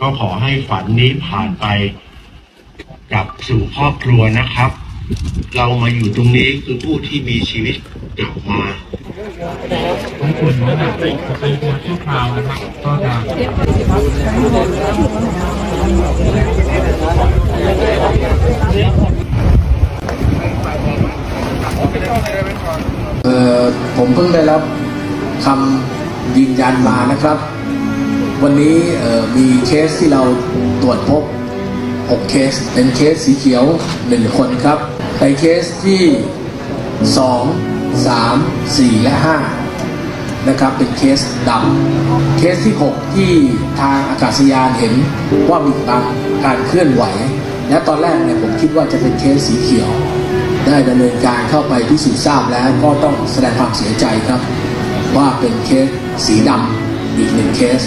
ก็ขอให้ฝันนี้ผ่านไปกลับสู่ครอบครัวนะครับ เรามาอยู่ตรงนี้คือผู้ที่มีชีวิตกลับมาของคุณนะครับจะเป็นตัวชั่วคราวนะครับก็จะเอ่อผมเพิ่งได้รับคำยืนยันมานะครับ วันนี้มีเคสที่เราตรวจพบ 6 เคส เป็นเคสสีเขียว 1 คนครับ ในเคสที่ 2 3 4 และ 5 นะครับ เป็นเคสดำเคสที่ 6 ที่ทางอากาศยานเห็นว่ามีบางการเคลื่อนไหว และตอนแรกเนี่ยผมคิดว่าจะเป็นเคสสีเขียว ได้ดำเนินการเข้าไปพิสูจน์ทราบแล้วก็ต้องแสดงความเสียใจครับ ว่าเป็นเคสสีดำอีกหนึ่งเคส